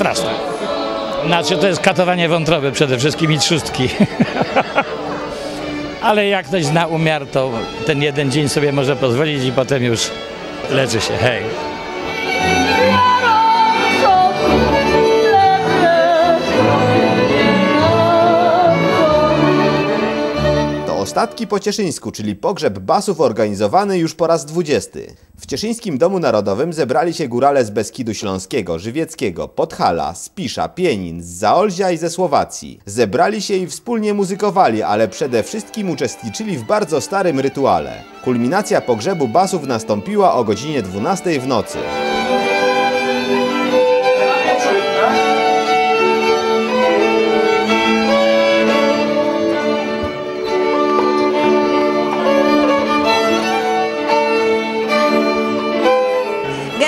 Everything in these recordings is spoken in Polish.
straszne. Znaczy to jest katowanie wątroby przede wszystkim i trzustki. Ale jak ktoś zna umiar, to ten jeden dzień sobie może pozwolić i potem już leczy się. Hej. Ostatki po Cieszyńsku, czyli pogrzeb basów organizowany już po raz 20. W Cieszyńskim Domu Narodowym zebrali się górale z Beskidu Śląskiego, Żywieckiego, Podhala, Spisza, Pienin, z Zaolzia i ze Słowacji. Zebrali się i wspólnie muzykowali, ale przede wszystkim uczestniczyli w bardzo starym rytuale. Kulminacja pogrzebu basów nastąpiła o godzinie 12 w nocy.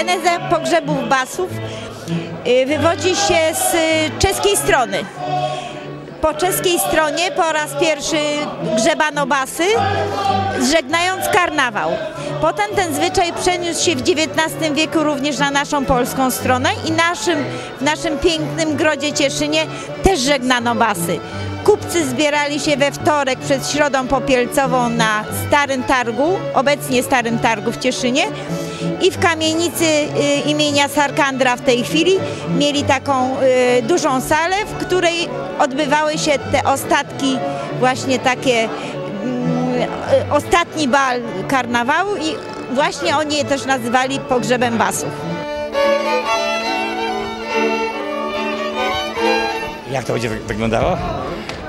Geneza pogrzebów basów y, wywodzi się z y, czeskiej strony. Po czeskiej stronie po raz pierwszy grzebano basy, żegnając karnawał. Potem ten zwyczaj przeniósł się w XIX wieku również na naszą polską stronę i naszym, w naszym pięknym grodzie Cieszynie też żegnano basy. Kupcy zbierali się we wtorek przed Środą Popielcową na Starym Targu, obecnie Starym Targu w Cieszynie i w kamienicy y, imienia Sarkandra w tej chwili mieli taką y, dużą salę, w której odbywały się te ostatki, właśnie takie mm, y, ostatni bal karnawału i właśnie oni je też nazywali pogrzebem basów. Jak to będzie wy- wyglądało?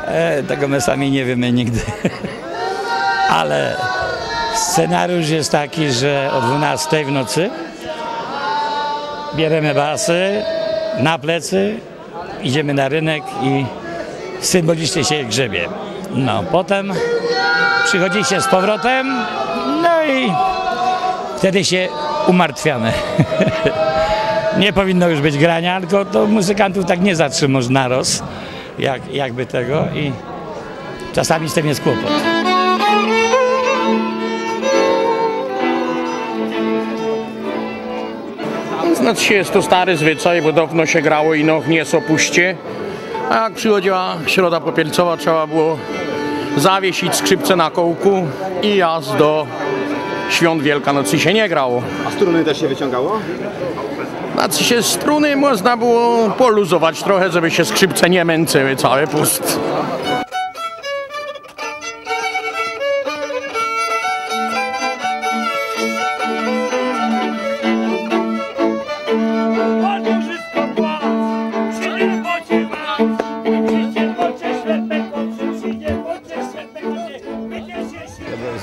E, tego my sami nie wiemy nigdy. Ale scenariusz jest taki, że o 12 w nocy bierzemy basy na plecy, idziemy na rynek i symbolicznie się grzebie. No, potem przychodzi się z powrotem, no i wtedy się umartwiamy. nie powinno już być grania, tylko to muzykantów tak nie zatrzymasz naroz, jak, jakby tego i czasami z tym jest kłopot. Znaczy się, jest to stary zwyczaj, bo dawno się grało i no nie są puście. A jak przychodziła środa popielcowa, trzeba było zawiesić skrzypce na kołku i jazd do świąt Wielkanocy się nie grało. A struny też się wyciągało? Znaczy się struny można było poluzować trochę, żeby się skrzypce nie męczyły cały pust.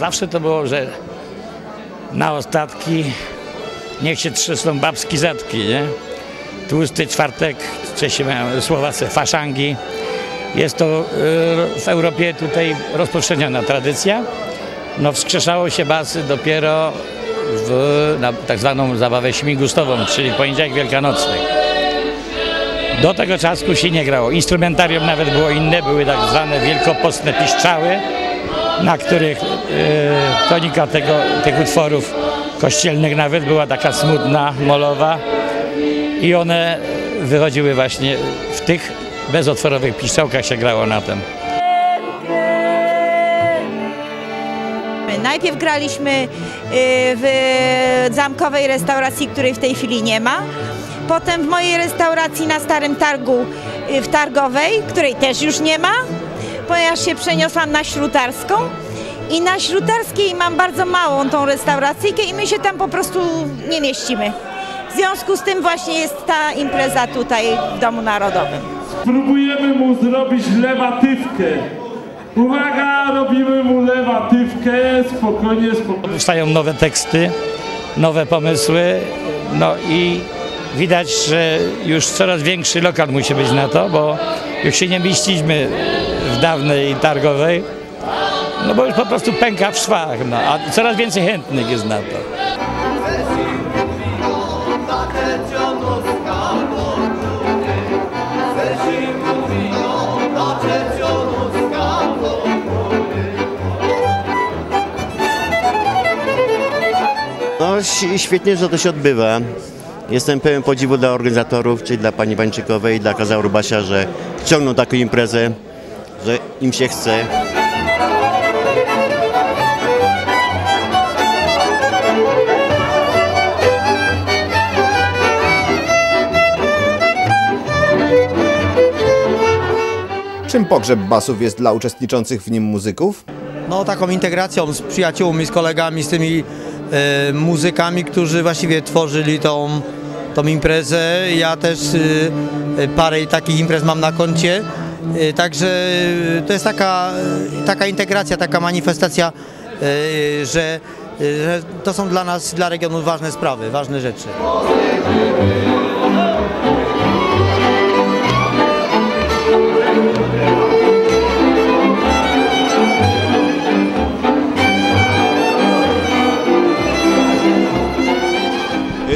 Zawsze to było, że na ostatki niech się trzysną babski zatki, nie? Tłusty czwartek, Czesi mają Słowacy faszangi. Jest to y, w Europie tutaj rozpowszechniona tradycja. No wskrzeszało się basy dopiero w na tak zwaną zabawę śmigustową, czyli poniedziałek wielkanocny. Do tego czasu się nie grało. Instrumentarium nawet było inne, były tak zwane wielkopostne piszczały, na których e, tonika tego, tych utworów kościelnych nawet była taka smutna, molowa i one wychodziły właśnie w tych bezotworowych piszczałkach się grało na tym. Najpierw graliśmy y, w zamkowej restauracji, której w tej chwili nie ma. Potem w mojej restauracji na Starym Targu y, w Targowej, której też już nie ma, ponieważ się przeniosłam na Śrutarską. I na Śrutarskiej mam bardzo małą tą restauracyjkę i my się tam po prostu nie mieścimy. W związku z tym właśnie jest ta impreza tutaj w Domu Narodowym. Próbujemy mu zrobić lewatywkę. Uwaga, robimy mu lewatywkę, spokojnie, spokojnie. Powstają nowe teksty, nowe pomysły, no i widać, że już coraz większy lokal musi być na to, bo już się nie mieściliśmy w dawnej targowej, no bo już po prostu pęka w szwach, no, a coraz więcej chętnych jest na to. No świetnie, że to się odbywa. Jestem pełen podziwu dla organizatorów, czyli dla pani Wańczykowej i dla Kaza Urbasia, że ciągną taką imprezę, że im się chce. Czym pogrzeb basów jest dla uczestniczących w nim muzyków? no, taką integracją z przyjaciółmi, z kolegami, z tymi e, muzykami, którzy właściwie tworzyli tą, tą imprezę. Ja też e, parę takich imprez mam na koncie. E, Także to jest taka, taka integracja, taka manifestacja, że, że to są dla nas, dla regionu ważne sprawy, ważne rzeczy.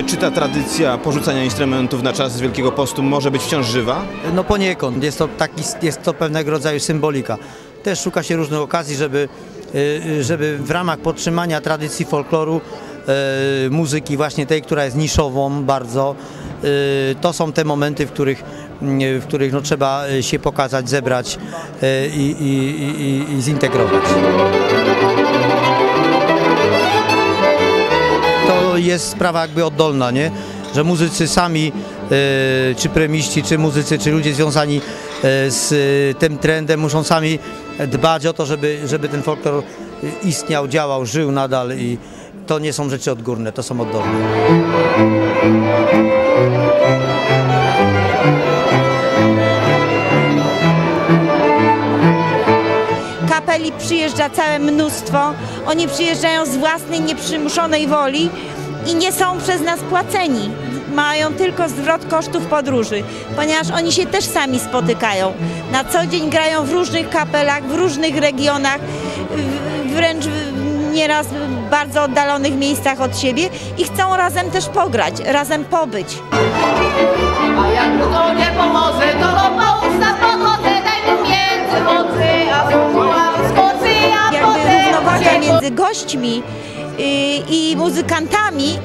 Czy ta tradycja porzucania instrumentów na czas Wielkiego Postu może być wciąż żywa? No poniekąd, jest to, taki, jest to pewnego rodzaju symbolika. Też szuka się różnych okazji, żeby, y, żeby w ramach podtrzymania tradycji folkloru, y, muzyki właśnie tej, która jest niszową bardzo, y, to są te momenty, w których, y, w których no, trzeba y, się pokazać, zebrać y, i, i, i, i zintegrować. Jest sprawa jakby oddolna, nie? Że muzycy sami, e, czy premiści, czy muzycy, czy ludzie związani e, z e, tym trendem muszą sami dbać o to, żeby, żeby ten folklor istniał, działał, żył nadal i to nie są rzeczy odgórne, to są oddolne. kapeli przyjeżdża całe mnóstwo. Oni przyjeżdżają z własnej nieprzymuszonej woli i nie są przez nas płaceni. Mają tylko zwrot kosztów podróży, ponieważ oni się też sami spotykają. Na co dzień grają w różnych kapelach, w różnych regionach, wręcz nieraz w bardzo oddalonych miejscach od siebie i chcą razem też pograć, razem pobyć. A jak to nie pomoże, to podchodzę, daj mu między mocy, a słowa skoczy, a jakby równowaga między gośćmi i muzykantami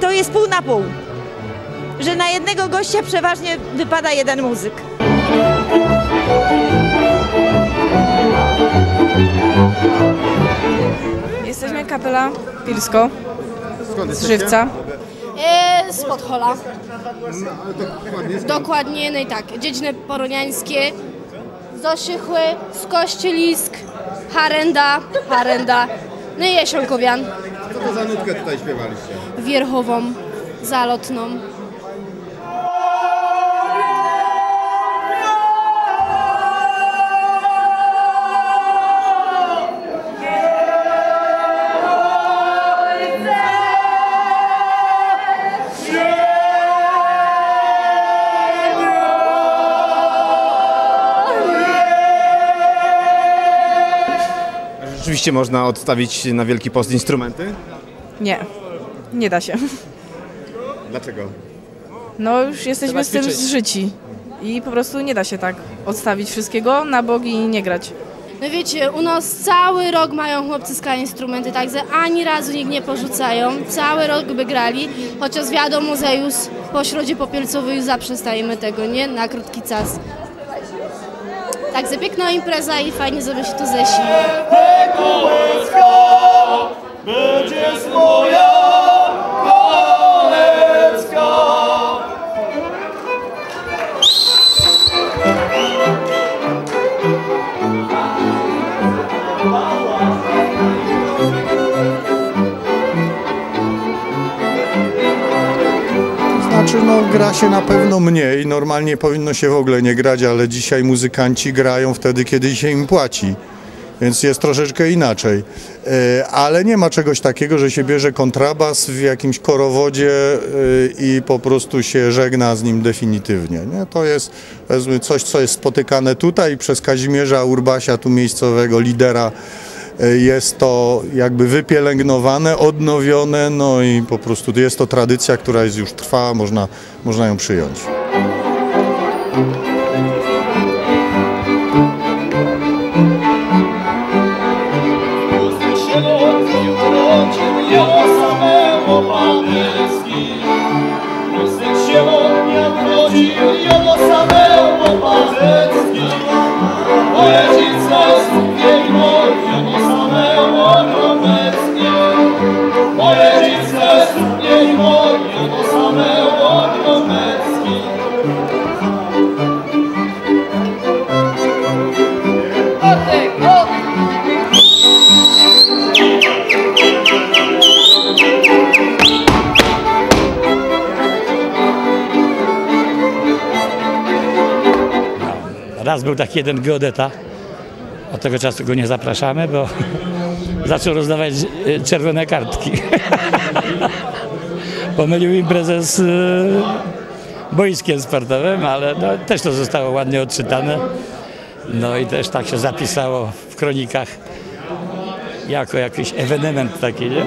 to jest pół na pół. Że na jednego gościa przeważnie wypada jeden muzyk. Jesteśmy kapela Pilsko z Żywca. E, z Podhola. Dokładnie, no i tak. Dziedziny poroniańskie, Zoszychły, Skościelisk, Harenda, Harenda, no i Jesionkowian. Co to za nutkę tutaj śpiewaliście? Wierchową, Zalotną. Rzeczywiście można odstawić na Wielki Post instrumenty? Nie, nie da się. Dlaczego? No już jesteśmy z tym zżyci. I po prostu nie da się tak odstawić wszystkiego na bogi i nie grać. No wiecie, u nas cały rok mają chłopcy ska instrumenty, także ani razu nikt nie porzucają. Cały rok by grali, chociaż wiadomo, że już po środzie popielcowej już zaprzestajemy tego, nie? Na krótki czas. Także piękna impreza i fajnie, żeby się tu zeszli. Znaczy, no gra się na pewno mniej. Normalnie powinno się w ogóle nie grać, ale dzisiaj muzykanci grają wtedy, kiedy się im płaci. Więc jest troszeczkę inaczej. E, Ale nie ma czegoś takiego, że się bierze kontrabas w jakimś korowodzie e, i po prostu się żegna z nim definitywnie. Nie? To jest coś, co jest spotykane tutaj przez Kazimierza Urbasia, tu miejscowego lidera. Jest to jakby wypielęgnowane, odnowione, no i po prostu jest to tradycja, która jest już trwa, można, można ją przyjąć. Raz był taki jeden geodeta, od tego czasu go nie zapraszamy, bo zaczął rozdawać e, czerwone kartki. Pomylił imprezę z e, boiskiem sportowym, ale no, też to zostało ładnie odczytane. No i też tak się zapisało w kronikach jako jakiś ewenement taki, nie?